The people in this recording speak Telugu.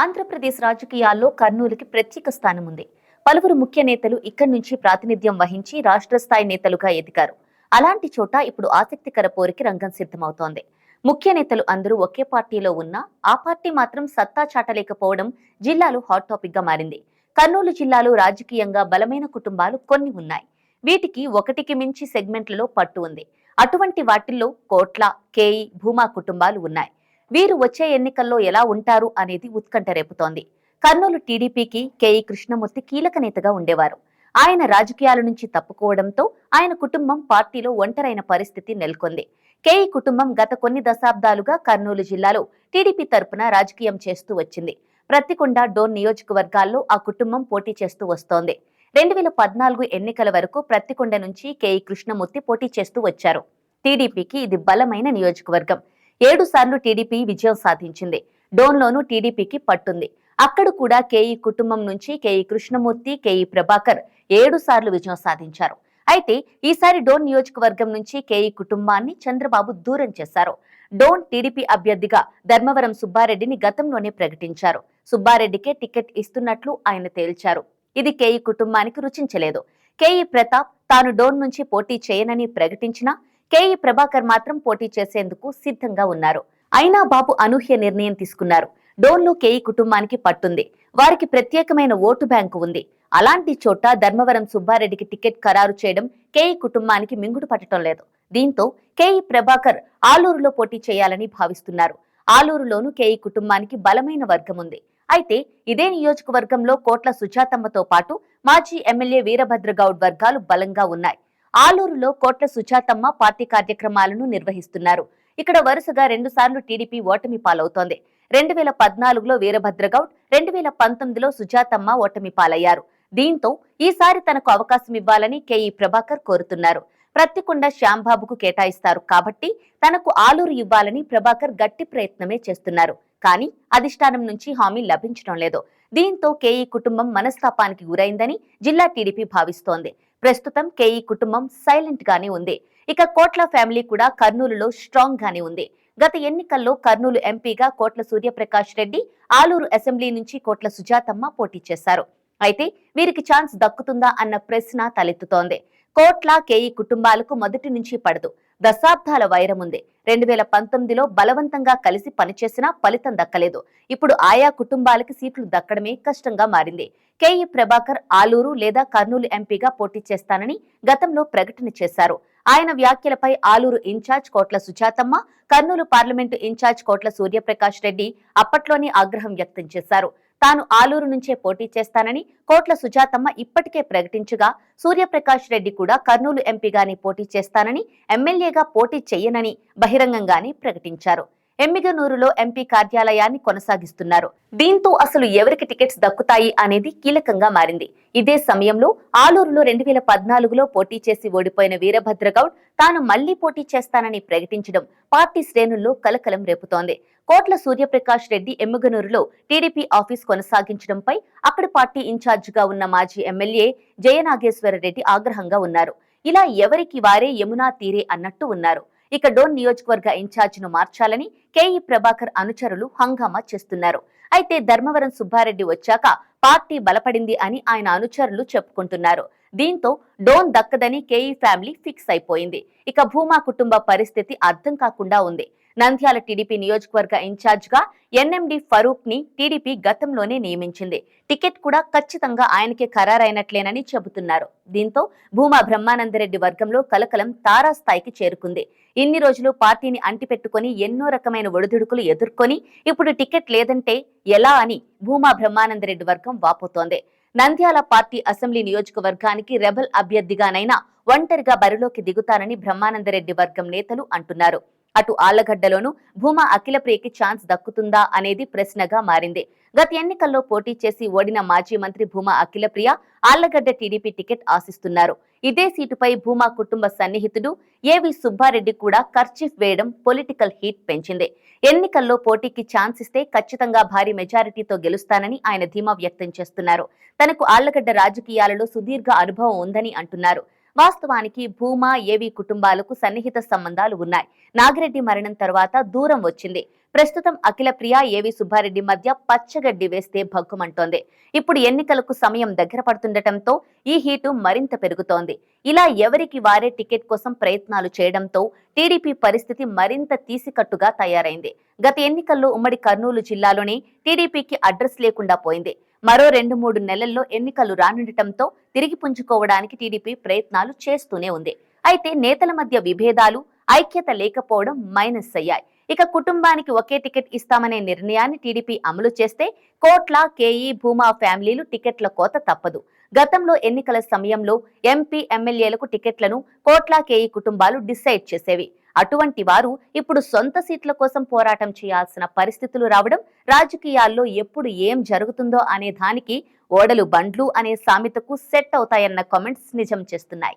ఆంధ్రప్రదేశ్ రాజకీయాల్లో కర్నూలుకి ప్రత్యేక స్థానం ఉంది పలువురు ముఖ్య నేతలు ఇక్కడి నుంచి ప్రాతినిధ్యం వహించి రాష్ట్ర స్థాయి నేతలుగా ఎదిగారు. అలాంటి చోట ఇప్పుడు ఆసక్తికర పోరికి రంగం సిద్ధమవుతోంది. ముఖ్య నేతలు అందరూ ఒకే పార్టీలో ఉన్నా ఆ పార్టీ మాత్రం సత్తా చాటలేకపోవడం జిల్లాలో హాట్ టాపిక్గా మారింది. కర్నూలు జిల్లాలో రాజకీయంగా బలమైన కుటుంబాలు కొన్ని ఉన్నాయి. వీటికి ఒకటికి మించి సెగ్మెంట్లలో పట్టు ఉంది. అటువంటి వాటిల్లో కోట్ల కేయి భూమా కుటుంబాలు ఉన్నాయి. వీరు వచ్చే ఎన్నికల్లో ఎలా ఉంటారు అనేది ఉత్కంఠ రేపుతోంది. కర్నూలు టీడీపీకి కేఈ కృష్ణమూర్తి కీలక నేతగా ఉండేవారు. ఆయన రాజకీయాల నుంచి తప్పుకోవడంతో ఆయన కుటుంబం పార్టీలో ఒంటరైన పరిస్థితి నెలకొంది. కేఈ కుటుంబం గత కొన్ని దశాబ్దాలుగా కర్నూలు జిల్లాలో టీడీపీ తరపున రాజకీయం చేస్తూ వచ్చింది. ప్రతికొండ డోన్ నియోజకవర్గాల్లో ఆ కుటుంబం పోటీ చేస్తూ వస్తోంది. రెండు వేల పద్నాలుగు ఎన్నికల వరకు ప్రత్తికొండ నుంచి కేఈ కృష్ణమూర్తి పోటీ చేస్తూ వచ్చారు. టీడీపీకి ఇది బలమైన నియోజకవర్గం. ఏడు సార్లు టీడీపీ విజయం సాధించింది. డోన్లోనూ టీడీపీకి పట్టుంది. అక్కడ కూడా కేఈ కుటుంబం నుంచి కేఈ కృష్ణమూర్తి కేఈ ప్రభాకర్ ఏడు సార్లు విజయం సాధించారు. అయితే ఈసారి డోన్ నియోజకవర్గం నుంచి కేఈ కుటుంబాన్ని చంద్రబాబు దూరం చేశారు. డోన్ టీడీపీ అభ్యర్థిగా ధర్మవరం సుబ్బారెడ్డిని గతంలోనే ప్రకటించారు. సుబ్బారెడ్డికే టికెట్ ఇస్తున్నట్లు ఆయన తేల్చారు. ఇది కేఈ కుటుంబానికి రుచించలేదు. కేఈ ప్రతాప్ తాను డోన్ నుంచి పోటీ చేయనని ప్రకటించినా కేఈ ప్రభాకర్ మాత్రం పోటీ చేసేందుకు సిద్ధంగా ఉన్నారు. అయినా బాబు అనూహ్య నిర్ణయం తీసుకున్నారు. డోన్లో కేఈ కుటుంబానికి పట్టుంది. వారికి ప్రత్యేకమైన ఓటు బ్యాంకు ఉంది. అలాంటి చోట ధర్మవరం సుబ్బారెడ్డికి టికెట్ ఖరారు చేయడం కేఈ కుటుంబానికి మింగుడు పట్టడం లేదు. దీంతో కేఈ ప్రభాకర్ ఆలూరులో పోటీ చేయాలని భావిస్తున్నారు. ఆలూరులోను కేఈ కుటుంబానికి బలమైన వర్గం ఉంది. అయితే ఇదే నియోజకవర్గంలో కోట్ల సుజాతమ్మతో పాటు మాజీ ఎమ్మెల్యే వీరభద్రగౌడ్ వర్గాలు బలంగా ఉన్నాయి. ఆలూరులో కోట్ల సుజాతమ్మ పార్టీ కార్యక్రమాలను నిర్వహిస్తున్నారు. ఇక్కడ వరుసగా రెండు సార్లు టీడీపీ ఓటమి పాలవుతోంది. రెండు వేల పద్నాలుగులో వీరభద్రగౌడ్ రెండు వేల పంతొమ్మిదిలో సుజాతమ్మ ఓటమి పాలయ్యారు. దీంతో ఈసారి తనకు అవకాశం ఇవ్వాలని కేఈ ప్రభాకర్ కోరుతున్నారు. ప్రత్తికొండ శ్యాంబాబుకు కేటాయిస్తారు కాబట్టి తనకు ఆలూరు ఇవ్వాలని ప్రభాకర్ గట్టి ప్రయత్నమే చేస్తున్నారు. కానీ అధిష్టానం నుంచి హామీ లభించడం లేదు. దీంతో కేఈ కుటుంబం మనస్తాపానికి గురైందని జిల్లా టీడీపీ భావిస్తోంది. ప్రస్తుతం కేఈ కుటుంబం సైలెంట్ గానే ఉంది. ఇక కోట్ల ఫ్యామిలీ కూడా కర్నూలులో స్ట్రాంగ్ గానే ఉంది. గత ఎన్నికల్లో కర్నూలు ఎంపీగా కోట్ల సూర్యప్రకాష్ రెడ్డి ఆలూరు అసెంబ్లీ నుంచి కోట్ల సుజాతమ్మ పోటీ చేశారు. అయితే వీరికి ఛాన్స్ దక్కుతుందా అన్న ప్రశ్న తలెత్తుతోంది. కోట్ల కేఈ కుటుంబాలకు మొదటి నుంచి పడదు. దశాబ్దాల వైరం ఉంది రెండు వేల పంతొమ్మిదిలో బలవంతంగా కలిసి పనిచేసినా ఫలితం దక్కలేదు. ఇప్పుడు ఆయా కుటుంబాలకి సీట్లు దక్కడమే కష్టంగా మారింది. కేఈ ప్రభాకర్ ఆలూరు లేదా కర్నూలు ఎంపీగా పోటీ చేస్తానని గతంలో ప్రకటన చేశారు. ఆయన వ్యాఖ్యలపై ఆలూరు ఇన్ఛార్జ్ కోట్ల సుజాతమ్మ కర్నూలు పార్లమెంటు ఇన్ఛార్జ్ కోట్ల సూర్యప్రకాష్ రెడ్డి అప్పట్లోనే ఆగ్రహం వ్యక్తం చేశారు. తాను ఆలూరు నుంచే పోటీ చేస్తానని కోట్ల సుజాతమ్మ ఇప్పటికే ప్రకటించగా సూర్యప్రకాష్ రెడ్డి కూడా కర్నూలు ఎంపీగానే పోటీ చేస్తానని ఎమ్మెల్యేగా పోటీ చెయ్యనని బహిరంగంగానే ప్రకటించారు. ఎమ్మిగనూరులో ఎంపీ కార్యాలయాన్ని కొనసాగిస్తున్నారు. దీంతో అసలు ఎవరికి టికెట్స్ దక్కుతాయి అనేది కీలకంగా మారింది. ఇదే సమయంలో ఆలూరులో రెండు వేల పద్నాలుగులో పోటీ చేసి ఓడిపోయిన వీరభద్రగౌడ్ తాను మళ్ళీ పోటీ చేస్తానని ప్రకటించడం పార్టీ శ్రేణుల్లో కలకలం రేపుతోంది. కోట్ల సూర్యప్రకాష్ రెడ్డి ఎమ్మిగనూరులో టీడీపీ ఆఫీస్ కొనసాగించడంపై అక్కడి పార్టీ ఇన్ఛార్జిగా ఉన్న మాజీ ఎమ్మెల్యే జయనాగేశ్వర రెడ్డి ఆగ్రహంగా ఉన్నారు. ఇలా ఎవరికి వారే యమునా తీరే అన్నట్టు ఉన్నారు. ఇక డోన్ నియోజకవర్గ ఇన్ఛార్జిను మార్చాలని కేఈ ప్రభాకర్ అనుచరులు హంగామా చేస్తున్నారు. అయితే ధర్మవరం సుబ్బారెడ్డి వచ్చాక పార్టీ బలపడింది అని ఆయన అనుచరులు చెప్పుకుంటున్నారు. దీంతో డోన్ దక్కదని కేఈ ఫ్యామిలీ ఫిక్స్ అయిపోయింది. ఇక భూమా కుటుంబ పరిస్థితి అర్థం కాకుండా ఉంది. నంద్యాల టీడీపీ నియోజకవర్గ ఇన్ఛార్జ్గా ఎన్ఎండి ఫరూక్ని టీడీపీ గతంలోనే నియమించింది. టికెట్ కూడా ఖచ్చితంగా ఆయనకే ఖరారైనట్లేనని చెబుతున్నారు. దీంతో భూమా బ్రహ్మానందరెడ్డి వర్గంలో కలకలం తారాస్థాయికి చేరుకుంది. ఇన్ని రోజులు పార్టీని అంటిపెట్టుకుని ఎన్నో రకమైన ఒడిదుడుకులు ఎదుర్కొని ఇప్పుడు టికెట్ లేదంటే ఎలా అని భూమా బ్రహ్మానందరెడ్డి వర్గం వాపోతోంది. నంద్యాల పార్టీ అసెంబ్లీ నియోజకవర్గానికి రెబల్ అభ్యర్థిగానైనా ఒంటరిగా బరిలోకి దిగుతానని బ్రహ్మానందరెడ్డి వర్గం నేతలు అంటున్నారు. అటు ఆళ్ళగడ్డలోనూ భూమా అఖిలప్రియకి ఛాన్స్ దక్కుతుందా అనేది ప్రశ్నగా మారింది. గత ఎన్నికల్లో పోటీ చేసి ఓడిన మాజీ మంత్రి భూమా అఖిలప్రియ ఆళ్ళగడ్డ టీడీపీ టికెట్ ఆశిస్తున్నారు. ఇదే సీటుపై భూమా కుటుంబ సన్నిహితుడు ఏవి సుబ్బారెడ్డి కూడా కర్చీఫ్ వేయడం పొలిటికల్ హీట్ పెంచింది. ఎన్నికల్లో పోటీకి ఛాన్స్ ఇస్తే ఖచ్చితంగా భారీ మెజారిటీతో గెలుస్తానని ఆయన ధీమా వ్యక్తం చేస్తున్నారు. తనకు ఆళ్ళగడ్డ రాజకీయాలలో సుదీర్ఘ అనుభవం ఉందని అంటున్నారు. వాస్తవానికి భూమా ఏవి కుటుంబాలకు సన్నిహిత సంబంధాలు ఉన్నాయి. నాగిరెడ్డి మరణం తర్వాత దూరం వచ్చింది. ప్రస్తుతం అఖిల ప్రియ ఏవి సుబ్బారెడ్డి మధ్య పచ్చగడ్డి వేస్తే భగ్గుమంటోంది. ఇప్పుడు ఎన్నికలకు సమయం దగ్గర పడుతుండటంతో ఈ హీటు మరింత పెరుగుతోంది. ఇలా ఎవరికి వారే టికెట్ కోసం ప్రయత్నాలు చేయడంతో టీడీపీ పరిస్థితి మరింత తీసికట్టుగా తయారైంది. గత ఎన్నికల్లో ఉమ్మడి కర్నూలు జిల్లాలోని టీడీపీకి అడ్రస్ లేకుండా పోయింది. మరో రెండు మూడు నెలల్లో ఎన్నికలు రానుండటంతో తిరిగి పుంజుకోవడానికి టీడీపీ ప్రయత్నాలు చేస్తూనే ఉంది. అయితే నేతల మధ్య విభేదాలు ఐక్యత లేకపోవడం మైనస్ అయ్యాయి. ఇక కుటుంబానికి ఒకే టికెట్ ఇస్తామనే నిర్ణయాన్ని టీడీపీ అమలు చేస్తే కోట్ల కేఈ భూమా ఫ్యామిలీలు టికెట్ల కోత తప్పదు. గతంలో ఎన్నికల సమయంలో ఎంపీ ఎమ్మెల్యేలకు టికెట్లను కోట్ల కేఈ కుటుంబాలు డిసైడ్ చేసేవి. అటువంటి వారు ఇప్పుడు సొంత సీట్ల కోసం పోరాటం చేయాల్సిన పరిస్థితులు రావడం రాజకీయాల్లో ఎప్పుడు ఏం జరుగుతుందో అనే దానికి ఓడలు బండ్లు అనే సామెతకు సెట్ అవుతాయన్న కామెంట్స్ నిజం చేస్తున్నాయి.